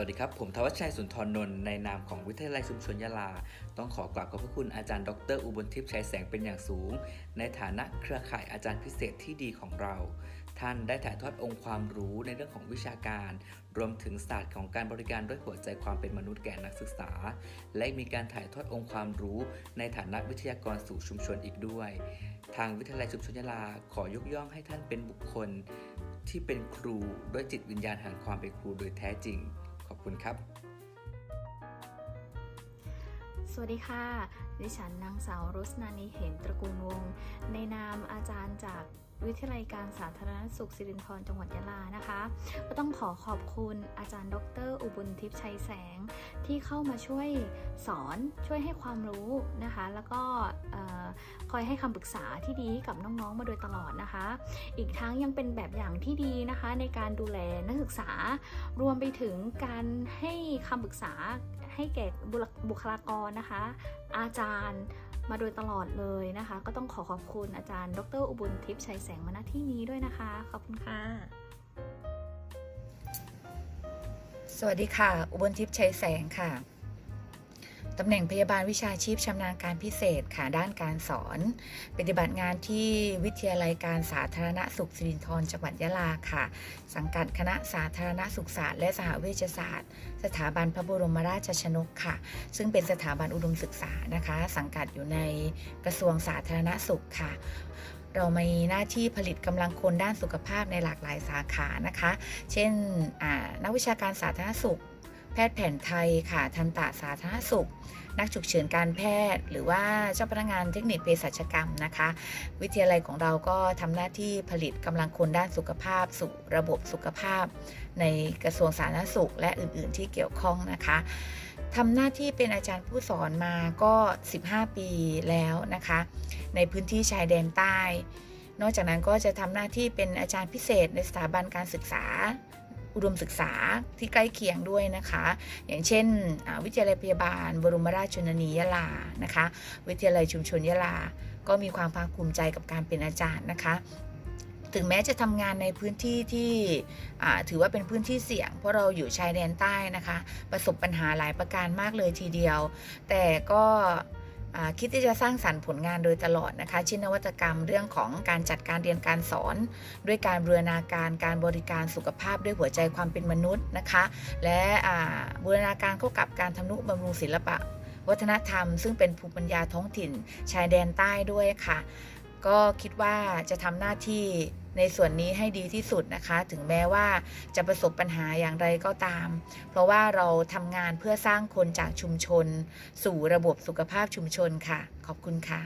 วัสดีครับ ผมทวัชชัยสุนทรนนท์ในนามของวิทยาลัยชุมชนยะลา ต้องขอกราบขอบพระคุณอาจารย์ ดร อุบลทิพย์ชัยแสงเป็นอย่างสูง ในฐานะเครือข่ายอาจารย์พิเศษที่ดีของเรา ท่านได้ถ่ายทอดองค์ความรู้ในเรื่องของวิชาการ รวมถึงศาสตร์ของการบริการด้วยหัวใจความเป็นมนุษย์แก่นักศึกษา และมีการถ่ายทอดองค์ความรู้ ในฐานะวิทยากรสู่ชุมชนอีกด้วย ทางวิทยาลัยชุมชนยะลาขอยกย่องให้ท่านเป็นบุคคล ที่เป็นครูด้วยจิตวิญญาณแห่งความเป็นครูโดยแท้จริง ขอบคุณครับ สวัสดีค่ะ ดิฉันนางสาวรุสนานีเห็นตระกูลวงศ์ในนามอาจารย์จาก วิทยาลัยการสาธารณสุขสิรินธรจังหวัดยะลานะคะ ก็ต้องขอขอบคุณอาจารย์ ดร อุบุญทิพย์ชัยแสง ที่เข้ามาช่วยสอนช่วยให้ความรู้นะคะ แล้วก็คอยให้คำปรึกษาที่ดีกับน้องๆมาโดยตลอดนะคะ อีกทั้งยังเป็นแบบอย่างที่ดีนะคะ ในการดูแลนักศึกษา รวมไปถึงการให้คำปรึกษาให้แก่บุคลากรนะคะ อาจารย์ มาโดยตลอดเลยนะคะ ก็ต้องขอขอบคุณอาจารย์ ดรอุบุลทิพย์ชัยแสงมาณที่นี้ด้วยนะคะ ขอบคุณค่ะ สวัสดีค่ะ อุบลทิพย์ชัยแสงค่ะ ตำแหน่งพยาบาลวิชาชีพชำนาญการพิเศษค่ะด้านการสอน ปฏิบัติงานที่วิทยาลัยการสาธารณสุขสิรินธรจังหวัดยะลาค่ะ สังกัดคณะสาธารณสุขศาสตร์และสหเวชศาสตร์ สถาบันพระบรมราชชนกค่ะ ซึ่งเป็นสถาบันอุดมศึกษานะคะ สังกัดอยู่ในกระทรวงสาธารณสุขค่ะเรามีหน้าที่ผลิตกำลังคนด้านสุขภาพในหลากหลายสาขานะคะ เช่นนักวิชาการสาธารณสุข ทย์แผนไทยค่ะ ทันตะสาธารณสุข นักฉุกเฉินการแพทย์ หรือว่าเจ้าพนักงานเทคนิคเภสัชกรรมนะคะ วิทยาลัยของเราก็ทำหน้าที่ผลิตกำลังคนด้านสุขภาพ สู่ระบบสุขภาพ ในกระทรวงสาธารณสุข และอื่น ๆ ที่เกี่ยวข้องนะคะทำหน้าที่เป็นอาจารย์ผู้สอนมาก็ 15 ปีแล้วนะคะ ในพื้นที่ชายแดนใต้ นอกจากนั้นก็จะทำหน้าที่เป็นอาจารย์พิเศษในสถาบันการศึกษา อุดมศึกษาที่ใกล้เคียงด้วยนะคะ อย่างเช่นวิทยาลัยพยาบาล บรมราชชนนียะลานะคะ วิทยาลัยชุมชนยะลา ก็มีความภาคภูมิใจกับการเป็นอาจารย์นะคะถึงแม้จะทำงานในพื้นที่ที่ถือว่าเป็นพื้นที่เสี่ยง เพราะเราอยู่ชายแดนใต้นะคะ ประสบปัญหาหลายประการมากเลยทีเดียว แต่ก็ คิดที่จะสร้างสรรค์ผลงานโดยตลอดนะคะเช่นนวัตกรรมเรื่องของการจัดการเรียนการสอน ด้วยการบูรณาการการบริการสุขภาพด้วยหัวใจความเป็นมนุษย์นะคะ และบูรณาการเข้ากับการทำนุบำรุงศิลปะ วัฒนธรรม ซึ่งเป็นภูมิปัญญาท้องถิ่น ชายแดนใต้ด้วยค่ะ ก็คิดว่าจะทำหน้าที่ ในส่วนนี้ให้ดีที่สุดนะคะ ถึงแม้ว่าจะประสบปัญหาอย่างไรก็ตาม เพราะว่าเราทำงานเพื่อสร้างคนจากชุมชน สู่ระบบสุขภาพชุมชนค่ะ ขอบคุณค่ะ